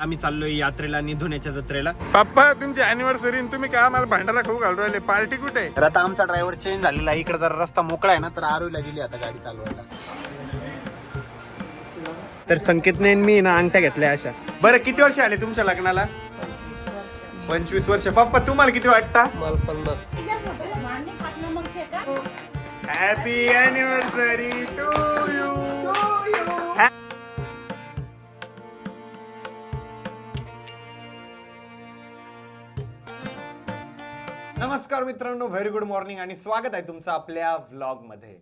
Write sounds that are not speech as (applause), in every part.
आम्ही चाललोय यात्रेला निधुण्याच्या जत्रेला. पप्पा तुमची अॅनिव्हर्सरी तुम्ही काय आम्हाला भांडारा खाऊ घालू राहिले? पार्टी कुठे? आहे? तर आता आमचा ड्रायव्हर चेंज झालेला आहे. इकडे जरा रस्ता मोकळा आहे ना तर आरोईला दिली आता गाडी चालवायला. तर संकेतने आणि मी ना अंगठ्या घेतल्या अशा. बरं किती वर्ष आले तुमच्या लग्नाला? पंचवीस वर्ष. पप्पा तुम्हाला किती वाटता? हॅपी अॅनिव्हर्सरी टू नमस्कार मित्रांनो व्हेरी गुड मॉर्निंग आणि स्वागत आहे तुमचं आपल्या व्लॉगमध्ये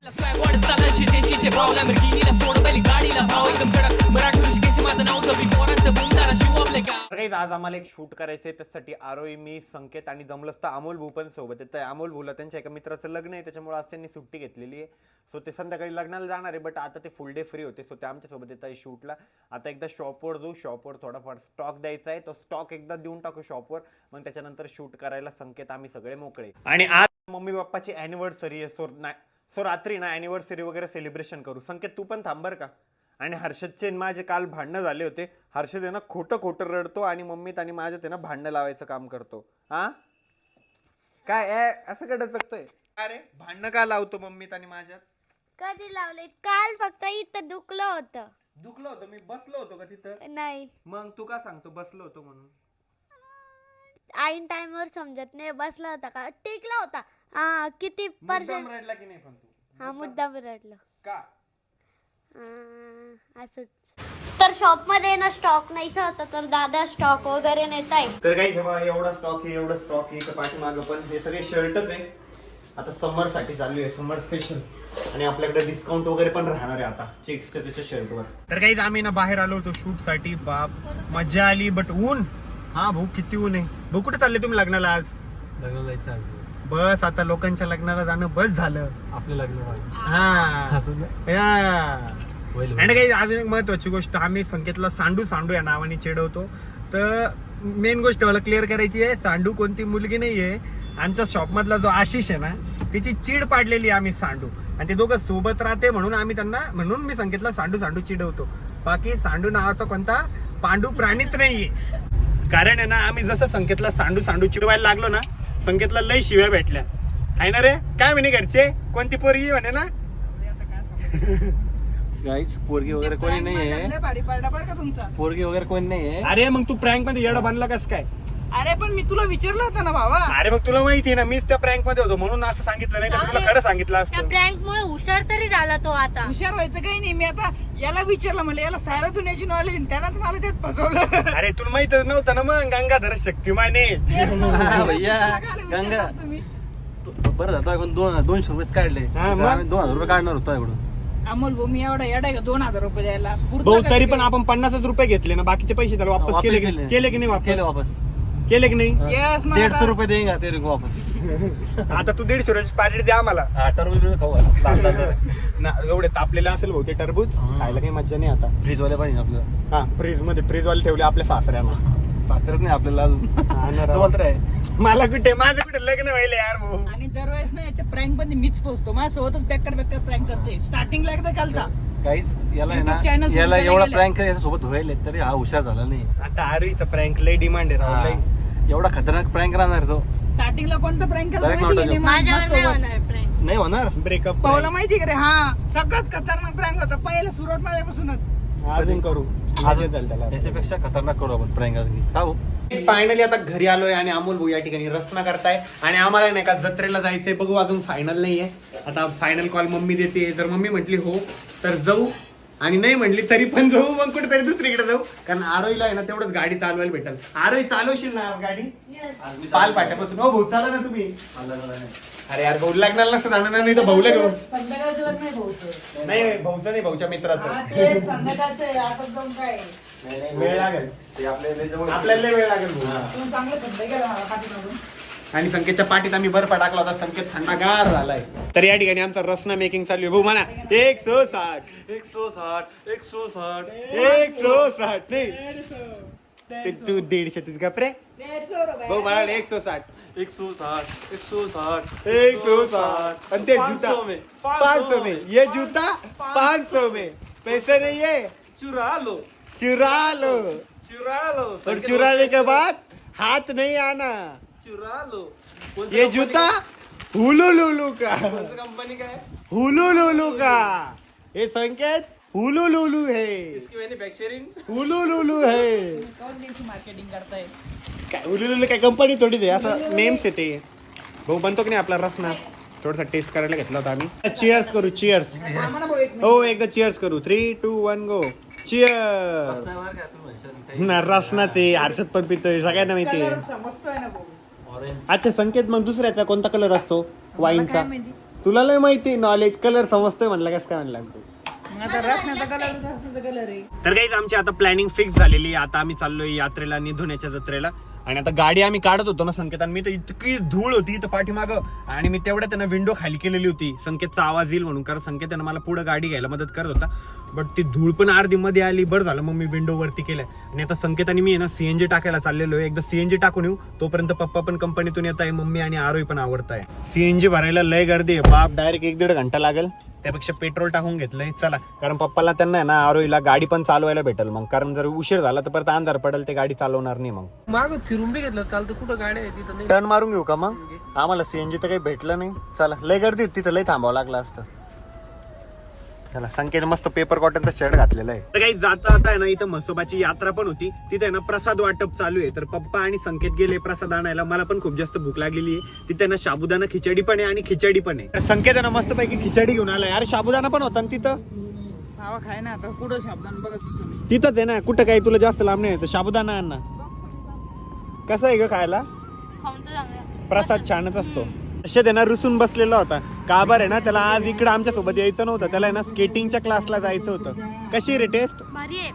आज आम्हाला एक शूट करायचंय त्यासाठी आरोही मी संकेत आणि जमलंच तर अमोल भू पण सोबत येत अमोल भूला त्यांच्या एका मित्राचं लग्न आहे त्याच्यामुळे आज त्यांनी सुट्टी घेतलेली आहे. सो ते संध्याकाळी लग्नाला जाणार आहे बट आता ते फुल डे फ्री होते सो ते आमच्यासोबत येत आहे शूटला आता एकदा शॉपवर जाऊ शॉपवर थोडाफार स्टॉक द्यायचा आहे तो स्टॉक एकदा देऊन टाकू शॉपवर मग त्याच्यानंतर शूट करायला संकेत आम्ही सगळे मोकळे. आणि आज मम्मी पप्पाची अॅनिव्हर्सरी आहे. सो ना सो रात्री ना अॅनिव्हर्सरी वगैरे सेलिब्रेशन करू. संकेत तू पण थांब बरं का. आणि हर्षदचे माझे काल भांडणं झाले होते. हर्षद आहे ना खोटं खोटं रडतो आणि मम्मीत आणि माझ्यात आहे ना भांडणं लावायचं काम करतो. हा? काय ए, असं कडे जगतोय अरे भांडणं का लावतो मम्मीत आणि माझ्यात? कधी लावले? काल फक्त इथं दुखलं होतं. दुखलं होतं? मी बसलो होतो का तिथं? नाही. मग तू का सांगतो? बसलो होतो म्हणून. आईन टाइमवर समजत नाही बसला होता का? टिकला होता. हा किती पर्सेंट मुद्दाम रडला की नाही पण तू? हा मुद्दाम? रडलं. का? हा, असंच. तर शॉपमध्ये ना स्टॉक न्यायचा होता तर दादा स्टॉक वगैरे नेत आहे तर काही घेवा एवढा स्टॉक आहे एवढा स्टॉक आहे पाठीमागं पण. हे सगळे शर्टच आहे. आता समरसाठी चालू आहे समर स्पेशल आणि आपल्याकडे डिस्काउंट वगैरे पण राहणार आहे आता चेक्सच्या त्याच्या शर्टवर तर काही आम्ही ना बाहेर आलो होतो शूटसाठी. बाप मजा आली बट ऊन. हा भाऊ किती ऊन आहे. भाऊ कुठे चालले तुम्ही लग्नाला आज? लग्न जायचं आज बस आता लोकांच्या लग्नाला जाणं बस झालं. आपलं लग्न व्हायचं. हा. असं नाही. या. होईल आणि काही अजून एक महत्वाची गोष्ट आम्ही संकेतला सांडू सांडू या नावाने चिडवतो. तर मेन गोष्ट मला क्लिअर करायची आहे सांडू कोणती मुलगी नाहीये. आमच्या शॉप मधला जो आशिष आहे ना तिची चीड पाडलेली आहे आम्ही सांडू. आणि ते दोघं सोबत राहते म्हणून आम्ही त्यांना म्हणून मी संकेतला सांडू सांडू चिडवतो. बाकी सांडू नावाचा कोणता पांडू प्राणीच नाहीये. कारण आहे ना आम्ही जसं संकेतला सांडू सांडू चिडवायला लागलो ना संकेतला लय शिव्या भेटल्या. आहे ना रे? काय म्हणे घरचे? कोणती पोरगी म्हणे ना? गाईच पोरगी वगैरे कोणी नाहीये. लय भारी बरं का तुमचा. पोरगी वगैरे कोणी नाहीये. अरे मग तू प्रँकमध्ये येडा बनला कस काय? अरे पण मी तुला विचारलं होतं ना भावा अरे मग तुला माहिती आहे ना मीच त्या प्रँकमध्ये होतो म्हणून असं सांगितलं नाही तर मी तुला खरं सांगितलं त्या असतं प्रँक मुळे हुशार तरी झाला तो आता हुशार व्हायचं काही नाही मी आता याला विचारलं म्हणलं याला साऱ्या दुनियाची नॉलेज त्यानंच मला त्यात फसवलं अरे तुला माहितच नव्हतं ना मग गंगाधर शक्तिमाने म्हणलं. हा, भैया गंगा? तू- बरं झालं आपण दोन दोनशे रुपये काढले हा, मग? आम्ही दोन हजार रुपये काढणार होतो इकडून अमोल भाऊ मी एवढा येडा आहे का दोन हजार रुपये द्यायला पुरतं भाऊ का तरी ते? पण आपण पन्नासच रुपये घेतले ना बाकीचे पैसे त्याला वापस वापस केले की केले. केले की नाही केले वापस वापस केले की नाही? मला दीडशे रुपये देईन तेरे को वापस. आता तू दीडशे रुपयाची पाकिट द्या आम्हाला. आठ रुपये खाऊ लाल लाल ना एवढे तापलेले असेल भाऊ ते टरबूज. खायला काही मज्जा नाही आता. फ्रीज वाले पाहिजे आपल्याला हा फ्रीजमध्ये फ्रीज वाले ठेवले आपल्या सासऱ्यानं. साखरच नाही आपल्याला अजून. हा ना राव. तुम्हाला तर आहे. मला कुठे माझं कुठे लग्न व्हायला यार भाऊ? आणि दरवेळेस ना याच्या प्रँकमध्ये मीच पोहोचतो माझ्यासोबतच बेकार बेकार प्रँक करते. स्टार्टिंगला एकदा कालता काहीच याला आहे YouTube channel ना सुरू याला करायला एवढा गेले. प्रँक याच्या सोबत व्हायला तरी हा हुशार झाला नाही. आता आरुईचा प्रँक लय डिमांड आहे राव हा. लय. एवढा खतरनाक प्रँक राहणार तो. स्टार्टिंगला कोणता प्रँक केला Direct माहिती नव्हता आहे तो. माझ्यावर नाही माझ्यासोबत होणार prank. नाही होणार? ब्रेकअप पावला माहिती का रे? हा सगळ्यात खतरनाक प्रँक होता. पहिला सुरुवात माझ्यापासूनच. अजून करू. येईल त्याला. याच्यापेक्षा खतरनाक करू आपण प्रँक अजून का हो फायनली आता घरी आलोय आणि अमोल भाऊ या ठिकाणी रचना करताय. आणि आम्हाला नाही का जत्रेला जायचंय. बघू अजून फायनल नाहीये. आता फायनल कॉल मम्मी देते. जर मम्मी म्हटली हो तर जाऊ. आणि नाही म्हटली तरी पण जाऊ मग कुठेतरी दुसरीकडे जाऊ. कारण आरोईला आहे ना तेवढंच गाडी चालवायला भेटेल. आरोई चालवशील ना आज गाडी? पाल पाट्यापासून. हो भाऊ चाला ना तुम्ही. अरे यार भाऊ लग्नाला नसतं जाणार नाही तर भाऊला घेऊ संध्याकाळचं लग्न आहे भाऊचं. नाही भाऊचं नाही भाऊच्या मित्राचं. हा, ते संध्याकाळचं आहे. आता जाऊन काय? नाही, नाही, वेळ लागेल. आपल्याला लय वेळ लागेल भाऊ. तुम्ही चांगलं धंदे केला मला पाठीमागून आणि संकेतच्या पाठीत आम्ही बर्फ टाकला होता. संकेत थंडागार झालाय. तर या ठिकाणी आमचा रसना मेकिंग चालू आहे. भाऊ म्हणा. एक सो साठ. एक सो साठ एक सो साठ. एक सो साठ नाही. ते तू दीडशे तुझ गपरे. भाऊ म्हणाल एक सो साठ. एक सो साठ एक सो साठ एक सौ साठ. आणि ते पाँच जूता. पाँच सौ सौ में. ये जूता पाँच सौ में. पैसे नहीं है चुरा लो चुरा लो चुरा लो और चुराने के बाद हाथ नहीं आना चुरा लो ये जूता? हुलू लुलू का कंपनी का है? हुलू लुलू का ये संकेत हुलू लुलू है. इसकी मैन्युफैक्चरिंग हुलू लुलू है. कोण त्यांची मार्केटिंग करताय? काय हुलू लुलू काय कंपनी थोडी दे. असं नेम्स आहे ते भाऊ बनतो की नाही आपला रसना थोडासा टेस्ट करायला घेतला होता आम्ही. चिअर्स करू चिअर्स हो एकदा चिअर्स करू. Three two one go cheers ना रसना ते हर्षद पण पितोय सगळ्यांना माहिती आहे. अच्छा संकेत मग दुसऱ्याचा कोणता कलर असतो? वाईनचा? तुला लय माहिती नॉलेज कलर समजतोय म्हणलं कसं काय म्हणलं तू? मग आता रसण्याचा कलर रसण्याचा कलर आहे. तर काही आमची आता प्लॅनिंग फिक्स झालेली आहे. आता आम्ही चाललोय यात्रेला निधुण्याच्या जत्रेला. आणि आता गाडी आम्ही काढत होतो ना संकेत आणि मी तर इतकी धूळ होती इथं पाठीमाग. आणि मी तेवढ्या त्यांना विंडो खाली केलेली होती. संकेतचा आवाज येईल म्हणून. कारण संकेत त्यांना मला पुढे गाडी घ्यायला मदत करत होता. बट ती धूळ पण अर्धी मध्ये आली. बरं झालं. मग मी विंडो वरती केलंय आणि आता संकेत आणि मी आहे ना सीएनजी टाकायला चाललेलो आहे. एकदा सीएनजी टाकून येऊ. तोपर्यंत पप्पा पण कंपनीतून येत आहे मम्मी आणि आरोही पण आवडत आहे सीएनजी भरायला लय गर्दी आहे. बाप डायरेक्ट एक दीड घंटा लागेल. त्यापेक्षा पेट्रोल टाकून घेतलंय चला. कारण पप्पाला त्यांना ना आरोईला गाडी पण चालवायला भेटेल मग. कारण जर उशीर झाला तर परत अंधार पडेल ते गाडी चालवणार नाही मग. माग फिरून बी घेतलं चालतं कुठं गाड्या आहे तिथं नाही. टर्न मारून घेऊ का मग? आम्हाला सीएनजी तर काही भेटलं नाही. चला लय गर्दी होती तिथं लय थांबावं लागलं असतं. चला संकेत मस्त पेपर कॉटनचा शर्ट घातलेला आहे. तर काही जाता आता आहे ना इथं म्हसोबाची यात्रा पण होती. तिथे आहे ना प्रसाद वाटप चालू आहे. तर पप्पा आणि संकेत गेले प्रसाद आणायला. मला पण खूप जास्त भूक लागलेली आहे. तिथे ना साबुदाणा खिचडी पण आहे आणि खिचडी पण आहे. तर संकेत आहे ना मस्त पैकी खिचडी घेऊन आलाय. अरे साबुदाणा पण होता ना तिथं? खाय ना आता. कुठं शब्दान? बघत तिथंच आहे ना. कुठं काही तुला जास्त लांब नाही यायचं साबुदाणा आण ना. कसं आहे ग खायला? तर प्रसाद छानच असतो. असे त्यांना रुसून बसलेला होता. का बरं आहे ना त्याला आज इकडे आमच्यासोबत यायचं नव्हतं. त्याला आहे ना स्केटिंगच्या क्लासला जायचं होतं. कशी रे टेस्ट भारी आहे.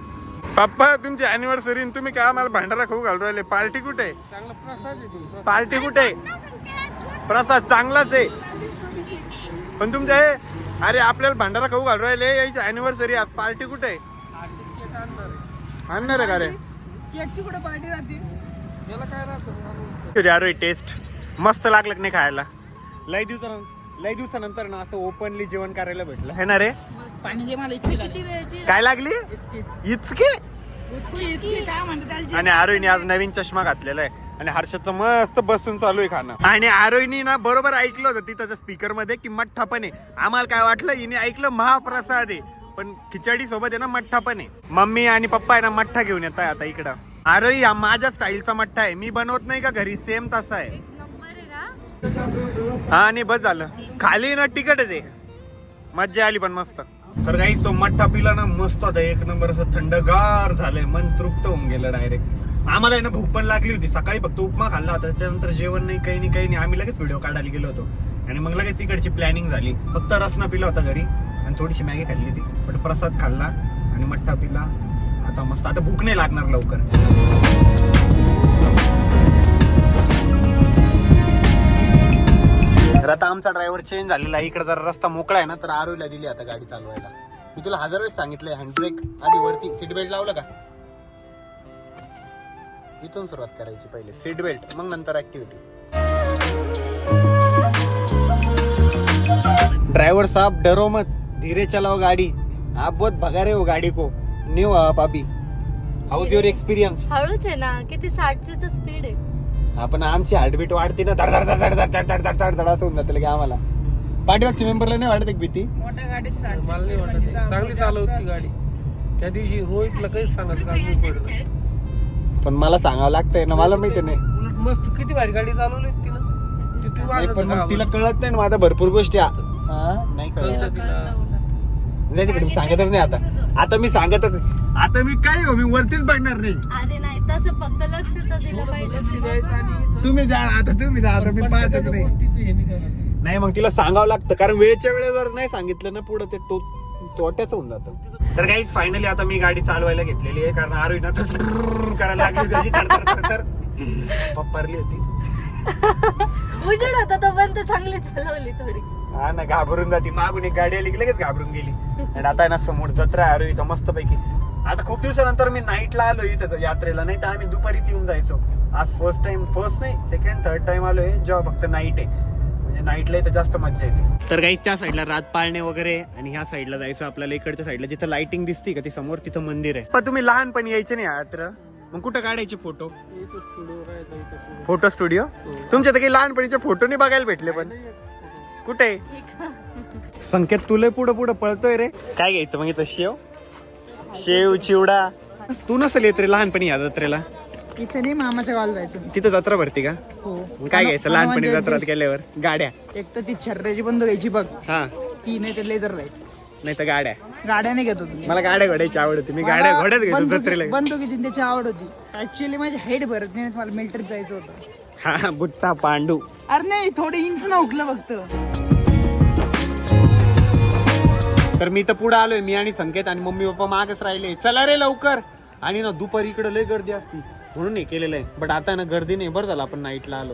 पप्पा तुमची अॅनिव्हर्सरी तुम्ही काय आम्हाला भांडारा खाऊ घालू राहिले? पार्टी कुठे? चांगला प्रसाद आहे तो. पार्टी कुठे? प्रसाद चांगलाच आहे. पण तुमच्या हे अरे आपल्याला भांडारा खाऊ घालू राहिले? यायची अॅनिव्हर्सरी आज. पार्टी कुठे? आहे आणणार आहे का रे? केकची कुठं पार्टी राहते? याला काय राहतं? अरे टेस्ट मस्त लागलं की नाही खायला? लय दिवसानंतर लय दिवसानंतर ना असं ओपनली जेवण करायला भेटलं. है ना रे. पाणी जे मला इतकी लागली. काय लागली? इचके आणि आरोहीने आज नवीन चष्मा घातलेला आहे. आणि हर्षदचं मस्त बसून चालू आहे खाणं. आणि आरोहीने ना बरोबर ऐकलं होतं तिथं स्पीकरमध्ये की मठ्ठा पण आहे आम्हाला काय वाटलं? हिने ऐकलं महाप्रसाद. आहे पण खिचडी सोबत आहे ना मठ्ठा पण आहे मम्मी आणि पप्पा आहे ना मठ्ठा घेऊन येत आहे आता इकडं. आरोही हा माझ्या स्टाईलचा मठ्ठा आहे. मी बनवत नाही का घरी? सेम तसा आहे. हा आणि बस झालं. खाली ना तिकट आहे ते. मज्जा आली पण मस्त. तर काही तो मठ्ठा पिला ना मस्त होता. एक नंबर असं थंडगार झालंय. मन तृप्त होऊन गेलं डायरेक्ट आम्हाला आहे ना भूक पण लागली होती. सकाळी फक्त उपमा खाल्ला होता. त्याच्यानंतर जेवण नाही काही नाही काही नाही. आम्ही लगेच व्हिडिओ काढायला गेलो होतो. आणि मग लगेच तिकडची प्लॅनिंग झाली. फक्त रसना पिला होता घरी. आणि थोडीशी मॅगी खाल्ली होती. पण प्रसाद खाल्ला आणि मठ्ठा पिला. आता मस्त. आता भूक नाही लागणार लवकर. तर आता आमचा ड्रायव्हर चेंज झालेला आहे. इकडे जर रस्ता मोकळा आहे ना तर आरोला दिली आता गाडी चालवायला. मी तुला हजार वेळेस सांगितलंय हँडब्रेक आधी वरती सीट बेल्ट लावलं का? इथून सुरुवात करायची पहिले. सीट बेल्ट मग नंतर ऍक्टिव्हिटी ड्राइवर साहब डरो मत. धीरे चलाओ गाड़ी. आप बहुत भगा रहे हो गाड़ी को. न्यू हो आप अभी. हाउस योर एक्सपिरियन्स हळूच आहे ना. किती साठची तर स्पीड आहे. आपण आमची हार्टबीट वाढते ना. धड धड धड धड धड धड धड धड धड असं होऊन जातं लगे आम्हाला. पाठीमागच्या मेंबरला नाही वाटत एक भीती? मोठ्या गाडीत साठ मला नाही वाटत आहे. चांगली चालवत ती गाडी. त्या दिवशी रोहितला काहीच सांगायचं काम नाही पडलं. पण मला सांगावं लागतंय ना मला माहिती नाही. उलट मस्त किती भारी गाडी चालवली तिनं ती- ती नाही, वाजत पण मग. तिला कळत नाही ना माझा भरपूर गोष्टी. आ- हा, नाही कळतं. कळत तिला. नाही तिकडे मी सांगतच नाही आता. आता मी सांगतच आता मी काय हो मी वरतीच बघणार नाही. अरे नाही तसं फक्त लक्ष तर दिलं पाहिजे लक्ष द्यायचं आणि तुम्ही जा आता तुम्ही जा आता मी पाहतच नाही. नाही मग तिला सांगावं लागतं कारण वेळच्या वेळेवर नाही सांगितलं ना पुढे ते टो तोट्याच होऊन जातं. तर काही फायनली आता मी गाडी चालवायला घेतलेली आहे कारण आरोही ना करायला लागली त्याची तर पप्पारली होती. उजेड होता तो पण तर चांगली चालवली थोडी. हा ना घाबरून जाती. मागून एक गाडी आली की लगेच घाबरून गेली. आणि आता ना समोर जत्रा आहे आरोही इथं मस्त पैकी आता खूप दिवसानंतर मी नाईटला आलो इथं यात्रेला. नाही तर आम्ही दुपारीच येऊन जायचो. आज फर्स्ट टाइम फर्स्ट नाही सेकंड थर्ड टाइम आलोय जेव्हा फक्त नाईट आहे. म्हणजे नाईटला इथं जास्त मजा येते. तर काही त्या साईडला रात पाळणे वगैरे आणि ह्या साईडला जायचं आपल्याला इकडच्या साईडला जिथं लाइटिंग दिसते का ती समोर तिथं मंदिर आहे. पण तुम्ही लहानपणी यायचे नाही यात्रा मग कुठं काढायचे फोटो. फोटो स्टुडिओ तुमच्या तर काही लहानपणीचे फोटो नाही बघायला भेटले पण. कुठे? (laughs) संकेत तुला पुढं पुढं पळतोय रे. काय घ्यायचं मग इथं? शेव? शेव चिवडा. तू नसेल येत रे लहानपणी या जत्रेला. इथे नाही मामाच्या गावाला जायचं मी. तिथं जत्रा भरती का? हो. मग काय घ्यायचं लहानपणी जत्रात. गेल्यावर? गाड्या. एक तर ती छर्रेची बंद घ्यायची बघ. हा. ती नाही तर लेझर लाइट नाही तर गाड्या. गाड्या नाही घेत होती मला गाड्या घोड्याची आवड होती. मी गाड्या घोड्यात घेतो जत्रेला. बंदुकीची त्याची आवड होती. ऍक्च्युअली माझी हाईट भरत नाही मला मिलिटरीत जायचं होतं. हा बुट्टा पांडू. अरे नाही थोडे इंच ना उकलं फक्त. तर मी तर पुढे आलोय मी आणि संकेत आणि मम्मी पप्पा मागच राहिले. चला रे लवकर. आणि ना दुपारी इकडे लय गर्दी असती. म्हणून नाही केलेलं आहे. बट आता ना गर्दी नाही बरं झालं आपण नाईटला आलो.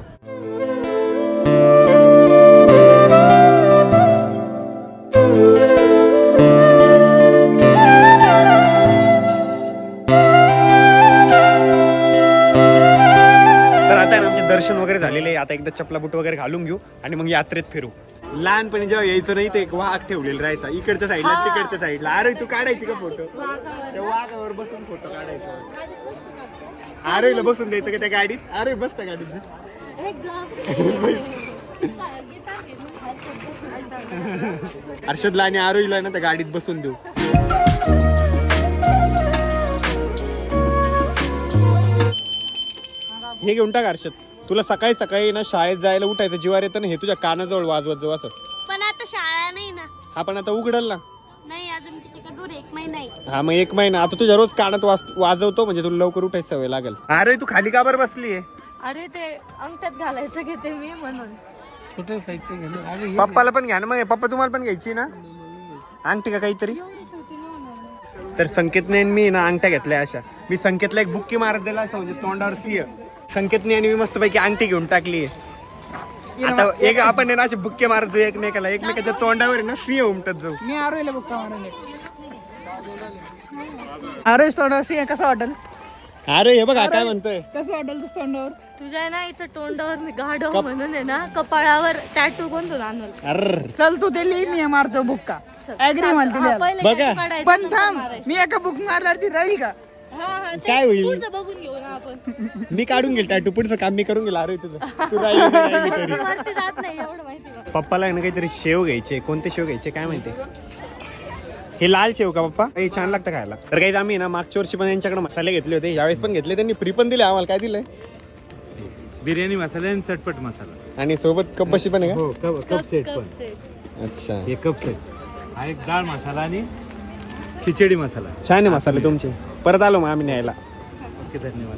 तर आता ना आमचे दर्शन वगैरे झालेले आता एकदा चपला बूट वगैरे घालून घेऊ आणि मग यात्रेत फिरू. लहानपणी जेव्हा यायचं नाही ते एक वाघ ठेवलेला राहायचा. इकडच्या साईडला तिकडच्या साईडला. अरे तू काढायची का फोटो त्या वाघावर बसून फोटो काढायचा. अरे बसून द्यायचं का त्या गाडीत? अरे बस त्या गाडीत बस. हर्षदला आणि आरोहीला ना त्या गाडीत बसून देऊ. हे घेऊन टाक हर्षद. तुला सकाळी सकाळी ना शाळेत जायला उठायचं जीवार येतं ना हे तुझ्या कानाजवळ वाजवत जाऊ असं. पण आता शाळा नाही ना. हा पण आता उघडल ना. नाही अजून तिथे दूर एक महिना आहे. हा मग एक महिना. आता तुझ्या रोज कानात वाज- वाजवतो म्हणजे तुला लवकर उठायची सवय लागेल. अरे तू खाली का बरं बसली अरे ते अंगठ्यात घालायचं घेते मी म्हणून. साईजचं घेणं. हे पप्पाला पण घ्या ना मग पप्पा तुम्हाला पण घ्यायची ना? अंगठी का काहीतरी? तर संकेतने आणि मी ना अंगठ्या घेतल्या अशा. मी संकेतला एक बुक्की मारत दिला असं म्हणजे तोंडावर सिंह. संकेतने आणि मी मस्तपैकी अंगठी घेऊन टाकली आता एक आपण आहे ना असे बुक्के मारत जाऊ एकमेकाला. एकमेकाच्या तोंडावर आहे ना सिंह उमटत जाऊ. मी आरोयला बुक्का मारून आरोय तोंड असे कसं वाटेल? अरे हे बघा काय म्हणतोय? कसं वाटेल तुझं तोंडावर? तुझ्या ना इथं तोंडावर मी गाढव म्हणून आहे ना कपाळावर टॅटू कोणतं आणल अर. चल तू ते लिही मी मारतो बुक्का. ऍग्री मला बघा. पण थांब. मी एका बुक मारल्यावर ती राहील का? काय होईल? पुढचं बघून घेऊ ना आपण. (laughs) मी काढून गेल टॅटू पुढचं काम मी करून गेलो अरे तुझं तू राहिली, मी राहिली तरी. वरती जात नाही एवढं माहिती का पप्पाला आहे ना काहीतरी शेव घ्यायचे. कोणते शेव घ्यायचे काय माहिती? हे लाल शेव का पप्पा? हे छान लागतं खायला. तर काही आम्ही ना मागच्या वर्षी पण यांच्याकडे मसाले घेतले होते. यावेळेस पण घेतले. त्यांनी फ्री पण दिले. आम्हाला काय दिलंय? बिर्याणी मसाला आणि चटपट मसाला. आणि सोबत कपशी पण आहे हो कप कप सेट पण कप सेट. का अच्छा. हे कप सेट हा एक डाळ मसाला आणि खिचडी मसाला. छान आहे मसाले तुमचे. परत आलो मग आम्ही न्यायला. ओके धन्यवाद.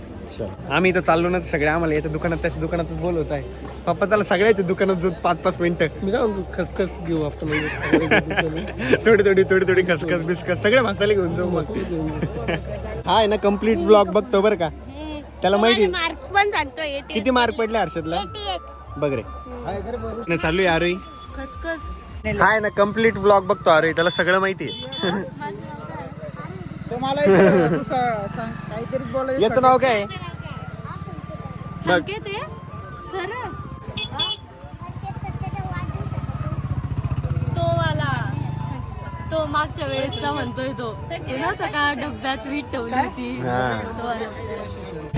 आम्ही इथं चाललो ना तर सगळे आम्हाला याच्या दुकानात त्याच्या दुकानातच बोलवत आहे. पप्पा त्याला सगळ्याच्या दुकानात जाऊ पाच पाच मिनिटं. मी काय म्हणतो खसखस घेऊ आपण. (laughs) थोडी थोडी थोडी थोडी खसखस बिस्कस सगळे मसाले घेऊन जाऊ मग. (laughs) हा आहे ना कंप्लीट ब्लॉग बघतो बरं का. त्याला माहिती मार्क पण सांगतोय किती मार्क पडले हर्षदला? बघ रे. नाही, चालू आहे आरोही. खसखस. हाय ना कंप्लीट ब्लॉग बघतो आरोही. त्याला सगळं माहिती आहे. तो मला इथं दुसरं सांग काहीतरीच बोलायचं याचं नाव काय? आहे? संकेत आहे. खरं हा? तो वाला तो मागच्या वेळेसचा म्हणतोय तो. नव्हतं का डब्यात वीट ठेवली होती. हा. तो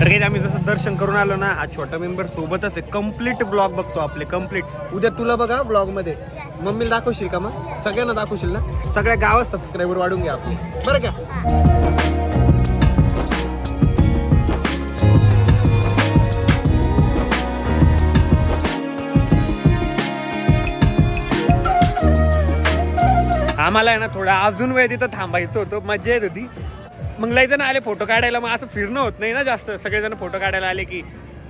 तर काही आम्ही जसं दर्शन करून आलो ना हा छोटा मेंबर सोबतच आहे. कंप्लीट ब्लॉग बघतो आपले कंप्लीट उद्या तुला बघा ब्लॉगमध्ये. मम्मीला दाखवशील का मग? सगळ्यांना दाखवशील ना? सगळ्या गावात सबस्क्राईबर वाढून घ्या आपण बरं का? आम्हाला आहे ना थोडा अजून वेळ तिथं थांबायचं होतं. मजा येत होती. मग लय जण आले फोटो काढायला. मग असं फिरणं होत नाही ना जास्त. सगळेजण फोटो काढायला आले की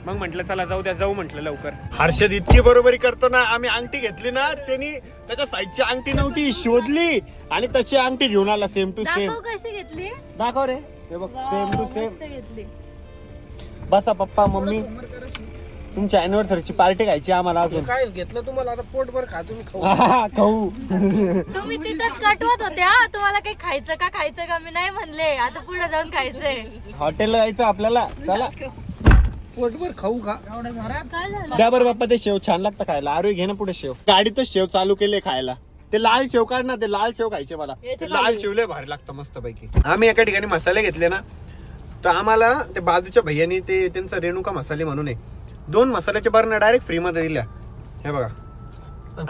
मग म्हटलं चला जाऊ द्या जाऊ म्हटलं लवकर. हर्षद इतकी बरोबरी करतो ना आम्ही अंगठी घेतली ना त्यांनी त्याच्या साईजची अंगठी नव्हती शोधली आणि तशी अंगठी घेऊन आला सेम टू सेम दाखव कशी घेतली. दाखव रे. हे बघ सेम टू सेम घेतली. बसा पप्पा मम्मी. तुमच्या अॅनिव्हर्सरीची पार्टी घ्यायची आम्हाला अजून. काय घेतलं तुम्हाला? आता पोटभर खा तुम्ही (laughs) खाऊ. तुम्ही तिथंच कटवत होत्या. तुम्हाला काही खायचं का खायचं का? मी नाही म्हणले. आता पुढे जाऊन खायचंय. हॉटेलला जायचं आपल्याला? चला. पोटभर खाऊ का? काय झालं द्या बरं बाप्पा ते शेव छान लागतं खायला. आरोग्य घे ना पुढे शेव. गाडीतच शेव चालू केले खायला. ते लाल शेव काढ ना ते लाल शेव खायचे मला. ते लाल शेव लय भारी लागतं मस्त पैकी आम्ही एका ठिकाणी मसाले घेतले ना. तर आम्हाला ते बाजूच्या भैयानी ते त्यांचा रेणुका मसाले म्हणून आहे. दोन मसाल्याच्या बरणं डायरेक्ट फ्रीमध्ये दिल्या. हे बघा.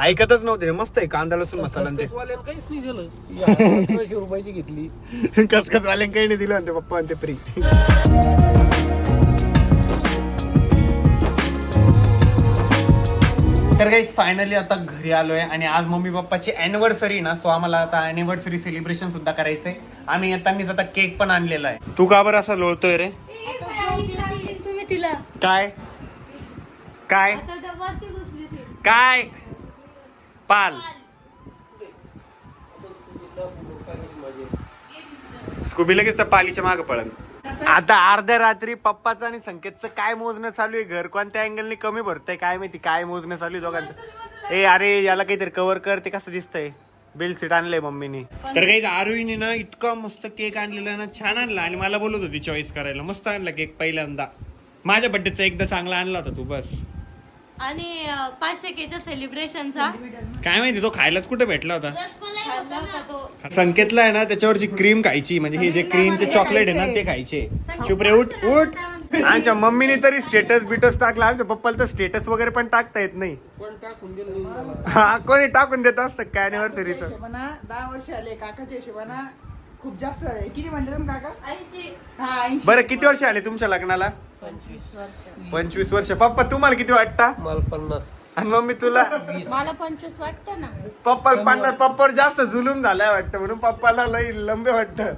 ऐकतच नव्हते मस्त आहे कांदा लसूण मसाला आणि ते. वाल्यानं काहीच नाही दिलं. (laughs) रुपयाची घेतली. कचकचवाल्यां काही नाही दिलं म्हणते पप्पा आणि ते फ्री तर काही फायनली आता घरी आलोय आणि आज मम्मी पप्पाची अॅनिव्हर्सरी ना सो आम्हाला आता अॅनिव्हर्सरी सेलिब्रेशन सुद्धा करायचंय. आम्ही येतानीच आता केक पण आणलेला आहे. तू का बरं असा लोळतोय रे? तुम्ही तिला. काय? काय? आता डब्यात ती घुसली ती काय? पाल. स्कूबी लगेच तर पालीच्या माग पळन. आता अर्ध्या रात्री पप्पाचं आणि संकेतचं काय मोजणं चालू आहे? घर कोणत्या अँगलनी कमी भरतंय? काय माहिती? काय मोजणं चालू आहे दोघांचं? ए अरे याला काहीतरी कव्हर कर. ते कसं दिसतंय? बेल सीट आणलंय मम्मीनी. तर काही आरुईने ना इतका मस्त केक आणलेला ना छान आणला. आणि मला बोलत होती चॉईस करायला. मस्त आणला केक पहिल्यांदा. माझ्या बड्डेचा एकदा चांगला आणला होता तू बस. आणि पाचशे केच्या सेलिब्रेशनचा काय माहिती तो खायलाच कुठे भेटला होता? खाल्ला होता तो. संकेतला आहे ना त्याच्यावरची क्रीम खायची. म्हणजे हे जे क्रीमचे चॉकलेट आहे ना ते खायचे. चुपरे उठ उठ. आमच्या मम्मीने तरी स्टेटस बिटस टाकला. आमच्या पप्पाला तर स्टेटस वगैरे पण टाकता येत नाही. हा कोणी टाकून देत असतं काय अॅनिव्हर्सरीचं दहा वर्ष आले. काकाच्या हिशोबाना खूप जास्त आहे. किती म्हणले तुम्ही काका? हा ऐंशी. बरं किती वर्ष आले तुमच्या लग्नाला? पंचवीस वर्ष. पप्पा तुम्हाला किती वाटता? मला पन्नास. आणि मम्मी तुला? मला पंचवीस वाटतं ना. पप्पा पन्नास. पप्पावर जास्त जुलूम झालाय वाटतं म्हणून पप्पाला लई लंबे वाटतं.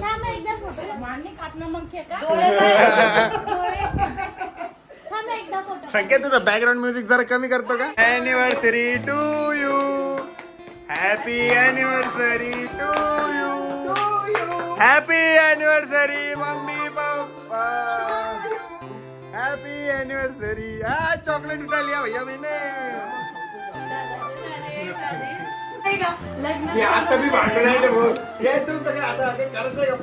थांब एकदा फोटो मान्य काटणं मग खेळ का? (laughs) थांब एकदा फोटो संकेत तुझं बॅकग्राऊंड म्युझिक जरा कमी करतो का? Anniversary to you happy anniversary to you happy anniversary mummy papa. Happy anniversary हा चॉकलेट उठाली भैया मैंने. हे आता मी भांडण राहिले भाऊ हे तुमचं काय आता करत आहे का?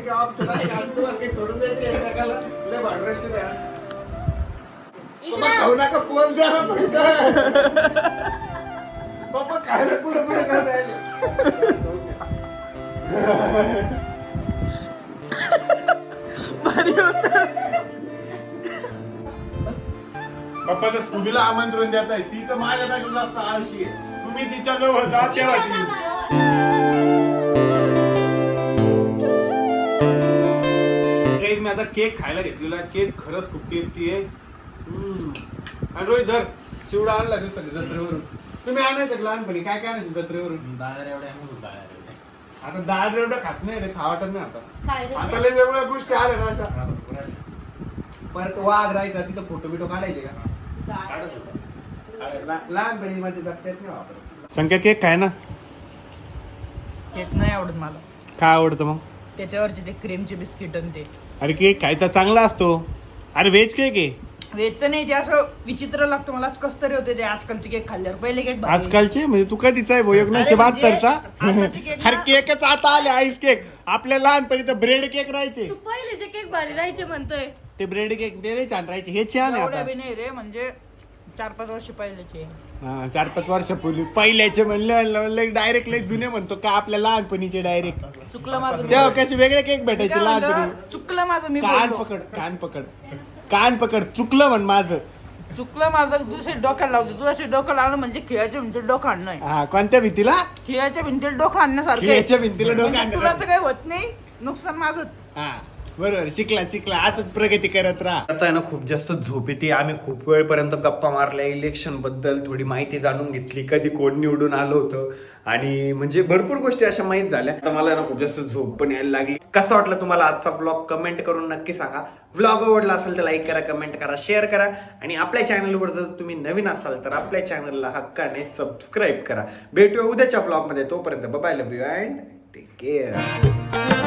काय ऑप्शन आहे? का तुम्हाला काही सोडून द्यायचं एकमेकाला. लय नाही. पप्पा खाऊ नका फोन द्या ना फक्त. पप्पा खायला पुढे पुढे करायला पप्पाच्या स्कूटीला आमंत्रण देत आहे. ती तर माझ्यापेक्षा जास्त आळशी आहे. तुम्ही तिच्या जवळ जा तेव्हा ती Guys, मी आता केक खायला घेतलेला केक खरंच खूप टेस्टी आहे. हम्म. आणि रोहित धर. चिवडा आणला दिसतो जत्रेवरून तुम्ही आणायचं का लहानपणी? काय काय आणायचं जत्रेवरून आता दहा एवढं खात नाही रे खा वाटत नाही आता. आता लय वेगवेगळ्या गोष्टी आल्या ना अशा. परत वाघ राहायचा तिथं फोटो बिटो काढायचे का? लहा- लहानपणी माझ्या जगत्यात नाही वापरत संख्या केक काय ना. केक नाही आवडत मला. काय आवडतं मग? त्याच्यावरचे ते क्रीमचे बिस्किट आणि ते. अरे केक खायचा चांगला असतो. अरे व्हेज केक आहे. वेजचं नाही ते असं विचित्र लागतं. मला कस तरी होते ते आजकालचे केक खाल्ल्यावर. पहिले केक भारी. आजकालचे? म्हणजे तू कधीचा आहे भाऊ? एकोणीसशे अरे म्हणजे बहात्तरचा आताचे केक ना- अरे केकच आता आले आईस केक आपल्या लहानपणी तर ब्रेड केक राहायचे. तू पहिलेचे केक भारी राहायचे म्हणतोय. ते ब्रेड केक ते नाही छान राहायचे. हे छान आहे एवढ्या आता. नाही रे म्हणजे चार पाच वर्ष पहिल्याचे हा, चार पाच वर्षापूर्वी पहिल्याचे म्हणले डायरेक्ट लय जुने म्हणतो का आपल्या लहानपणीचे डायरेक्ट चुकलं माझं तेव्हा. कसे वेगळे केक भेटायचे? लहानपणी? चुकलं माझं मी कान बोललो. पकड कान पकड. कान पकड चुकलं म्हण माझं. चुकलं माझं दुसरे डोक्याला लावतो. तू असे डोकं लावलं म्हणजे खिळ्याच्या भिंतीत डोकं आणणं हा कोणत्या भीतीला? खिळ्याच्या भिंतीत डोकं आणण्यासारखं आहे. खिळ्याच्या भिंतीला डोकं म्हणजे. तुला तर काही होत नाही. नुकसान माझं. हा. बरोबर शिकला शिकला. आता प्रगती करत राहा. आता आहे ना खूप जास्त झोप येते. आम्ही खूप वेळपर्यंत गप्पा मारल्या. इलेक्शनबद्दल थोडी माहिती जाणून घेतली. कधी कोण निवडून आलं होतं? आणि म्हणजे भरपूर गोष्टी अशा माहीत झाल्या. आता मला ना खूप जास्त झोप पण यायला लागली. कसा वाटला तुम्हाला आजचा ब्लॉग कमेंट करून नक्की सांगा. ब्लॉग आवडला असेल तर लाईक करा कमेंट करा शेअर करा. आणि आपल्या चॅनलवर जर तुम्ही नवीन असाल तर आपल्या चॅनलला हक्काने सबस्क्राईब करा. भेटूया उद्याच्या ब्लॉगमध्ये तोपर्यंत bye love you and take care